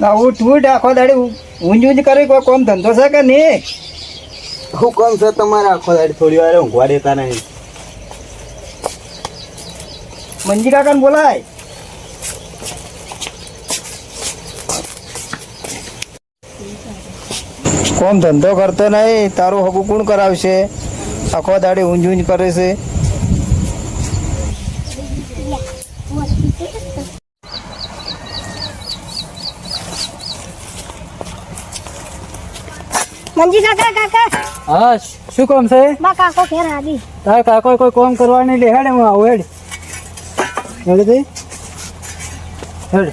ના હું ઉઠ આખો દાડી ઊંજ ઊંજ કરી કોઈ કોમ ધંધો છે કે નહીં? હું કોમ છે તમારે આખો દાડી થોડી વાર ઊંઘવા દેતા નહીં? મંજી કાકાને બોલાય. કોમ ધંધો કરતો નહીં તારું હગું કોણ કરાવશે. આખો દાડી ઊંઝ ઊંજ કરે છે. મંજી કાકા કાકા? હા શું કોમ છે? બા કાકો ઘેર આવી તારે કાકો કોઈ કોમ કરવાની લે હેડ હું આવું હેડ. હેડ હેડ.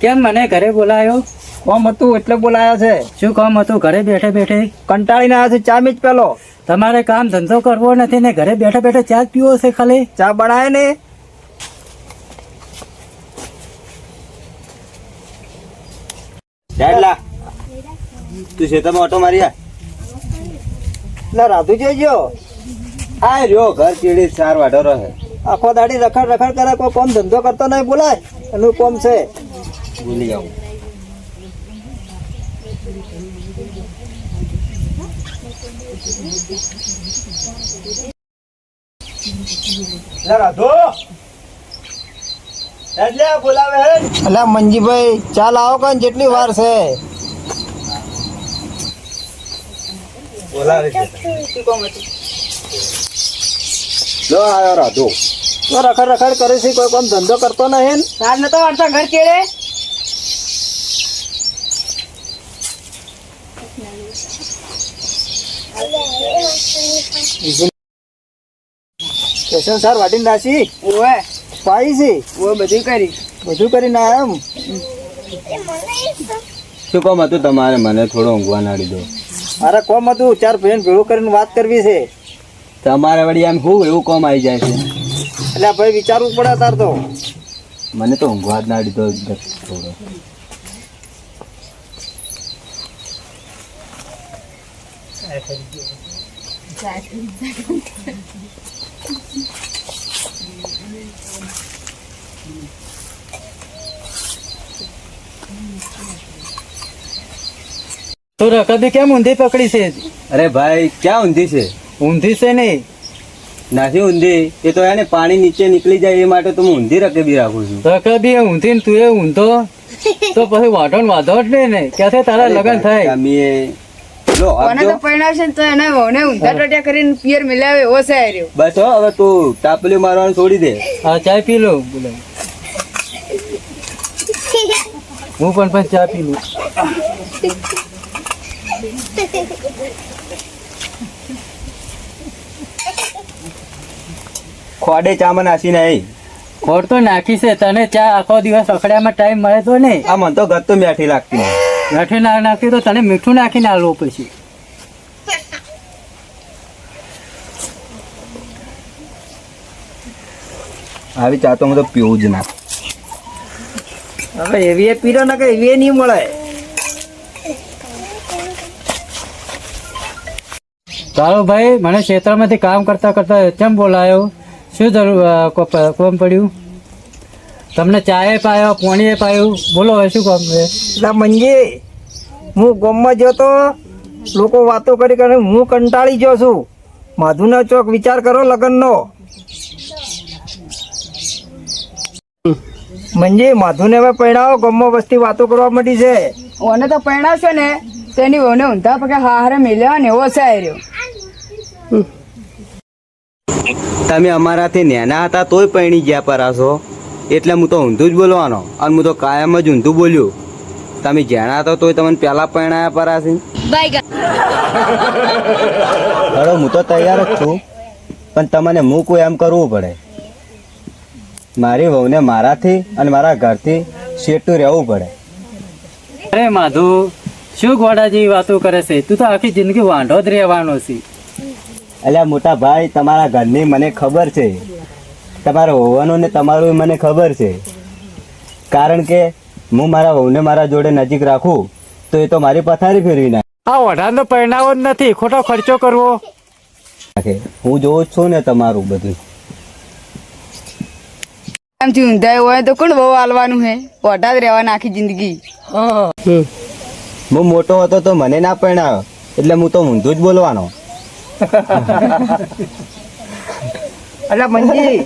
કેમ મને ઘરે બોલાયો? કોમ હતું એટલે બોલાયા છે. શું કામ હતું? ઘરે બેઠે બેઠે? કંટાળીને આવ્યા છે ચા મીજ પેલો. તમારે કામ ધંધો કરવો નથી ને ઘરે બેઠે બેઠે ચા જ પીવો છે ખાલી? ચા બનાય ને. ડેડલા તું ખેતરમાં ઓટો મારી આ? ના રાધુ ગયો. આ રહ્યો ઘર ચીડી ચાર વાઢો રહે આખો દાડી રખડ રખડ કરે કોઈ કોમ ધંધો કરતો નહીં બોલાય. એનું કોમ છે. ભૂલી આવું અલા મંજીભાઈ ચાલ આવો કઈ જેટલી વાર છે. બોલાવે છે. લો આયો રાધો તો રખડ રખડ કરે છે કોઈ કોમ ધંધો કરતો નહીં રાત નતો વાળતા ઘર કેળે. સ્ટેશન સાર વાટીન દાસી ઓવે. પાઈ છે? ઓવે બધું કરી. બધું કરીને આયા એમ? શું કોમ હતું તમારે? મને થોડો ઊંઘવા નાડી દો અરે કોમ હતું? ચાર ફ્રેન્ડ ભેળું કરીને વાત કરવી છે. તમારે વળી આમ હું એવું કોમ આવી જાય છે. એટલે ભાઈ વિચારવું પડે તાર તો. મને તો ઊંઘવા જ ના દીધો થોડો. તો રકબી કેમ ઊંધી પકડી છે? અરે ભાઈ ક્યાં ઊંધી છે? ઊંધી છે નહીં? નથી ઊંધી. એ તો એને પાણી નીચે નીકળી જાય એ માટે તો હું ઊંધી રકેબી રાખું છું. રકેબી એ ઊંધી ને તું એ ઊંધો? તો પછી વાઢો ને વાંધો જ નહીં ને. ક્યાંથી તારા લગ્ન થાય. અમે લો તો પરણાવશે ને તો એને વહુને ઊંધા ટોટિયા કરીને પિયર મિલાવે એવો છે આ બસ હો હવે તું તાપલી મારવાનું છોડી દે. હા ચા પી લો. બોલો. હું પણ પણ ચા પી લઉં. ખોડે ચામાં નાસી નહીં ખોડ તો નાખી છે તને ચા આખો દિવસ અખડ્યામાં ટાઈમ મળે તો નહીં. આ મને તો ગત મેઠી લાગતી. નાઠી ના નાખી તો તને મીઠું નાખીને આલો પછી આવી ચા તો હું તો પીવું જ ના. હવે એવી પીરો ના કે એવી એ નહીં મળે. ચાલો ભાઈ મને ક્ષેત્રમાંથી કામ કરતા કરતા કેમ બોલાયો? શું જરૂર કોમ પડ્યું? તમને ચાએ પાયો પોણીએ પાયું? બોલો હવે શું કામ છે? એટલે મંજી હું ગોમમાં ગયો તો લોકો વાતો કરી કરી હું કંટાળી ગયો છું. માધુના ચોક વિચાર કરો લગ્નનો. મંજી માધુને હવે પરણાવો ગામમાં વસ્તી વાતો કરવા માંડી છે. ઓને તો પરણાવશો ને તેની ઓને વહુને ઊંધા પગે હારે મેલ્યો ને એવો રહ્યો. તમે અમારાથી નેના હતા તોય પૈણી ગયા પરાશો એટલે હું તો ઊંધું જ બોલવાનો અને હું તો કાયમ જ ઊંધું બોલ્યું. તમે જ્યાણા હતા તોય તમને પહેલા પૈણાયા પરાશી હલો હું તો તૈયાર જ છું પણ તમને મૂકું એમ કરવું પડે. મારી વહુને મારાથી અને મારા ઘરથી શેટું રહેવું પડે. અરે માધુ શું ગોડાજી જેવી વાતો કરે છે? તું તો આખી જિંદગી વાંઢો જ રહેવાનો છે. અલ્યા મોટા ભાઈ તમારા ઘરની મને ખબર છે. તમારા હોવાનું ને તમારું મને ખબર છે. કારણ કે હું મારા વહુને મારા જોડે નજીક રાખું તો એ તો મારી પથારી ફેરવી નાખે. આ ઓઢાનો પરિણામ જ નથી. ખોટો ખર્ચો કરવો. હું જોઉં જ છું ને તમારું બધું. આમથી ઊંધાય હોય તો કોણ બહુ હાલવાનું હે? ઓઢા જ રહેવાના આખી જિંદગી. હું મોટો હતો તો મને ના પરણાયો એટલે હું તો ઊંધું જ બોલવાનો. અલ્યા મંજી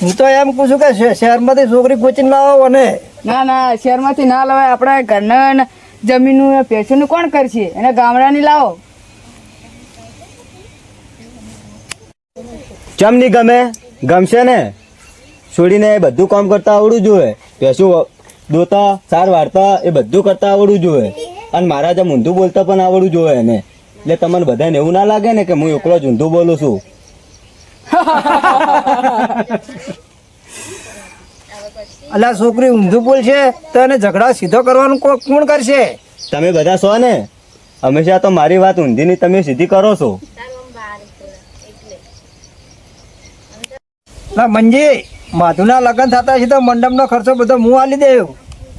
હું તો એમ કહું છું કે શહેરમાંથી છોકરી કોચીને લાવો અને. ના ના શહેરમાંથી ના લાવે આપણા ઘરના જમીનનું પેશનનું કોણ કરશે? એને ગામડાની લાવો. ચમ નહીં ગમે? ગમશે ને? છોડીને એ બધું કામ કરતા આવડવું જોઈએ. પેશું દોતા સાર વાર્તા એ બધું કરતા આવડવું જોઈએ. અને મારા જે ઊંધું બોલતા પણ આવડવું જોઈએ એને. એટલે તમને બધાને એવું ના લાગે ને કે હું એકલો જ ઊંધું બોલું છું? અલા છોકરી ઊંધું બોલશે તો એને ઝઘડા સીધો કરવાનું કોણ કરશે? તમે બધા છો ને? હંમેશા તો મારી વાત ઊંધીની તમે સીધી કરો છો. ના મંજી માધુના લગ્ન થતા છે તો મંડપનો ખર્ચો બધો હું આલી દેવ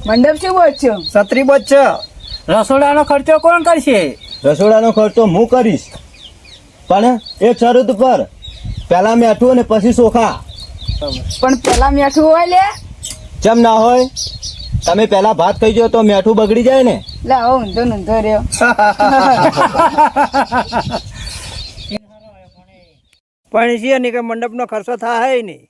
મંડપ શું બોલ છો સત્રી બચ છે રસોડાનો ખર્ચો કોણ કરશે? રસોડાનો ખર્ચો હું કરીશ. પણ એ શરત પર પહેલા મેઠું અને પછી ચોખા પણ પહેલા મેઠું હોય લે. ચમ ના હોય? તમે પહેલા ભાત ખાઈ જાઓ તો મેઠું બગડી જાય ને. લે હવે ઊંધો ને ઊંધો રહ્યો. પણ છે નહીં કે મંડપનો ખર્ચો થાય નહીં.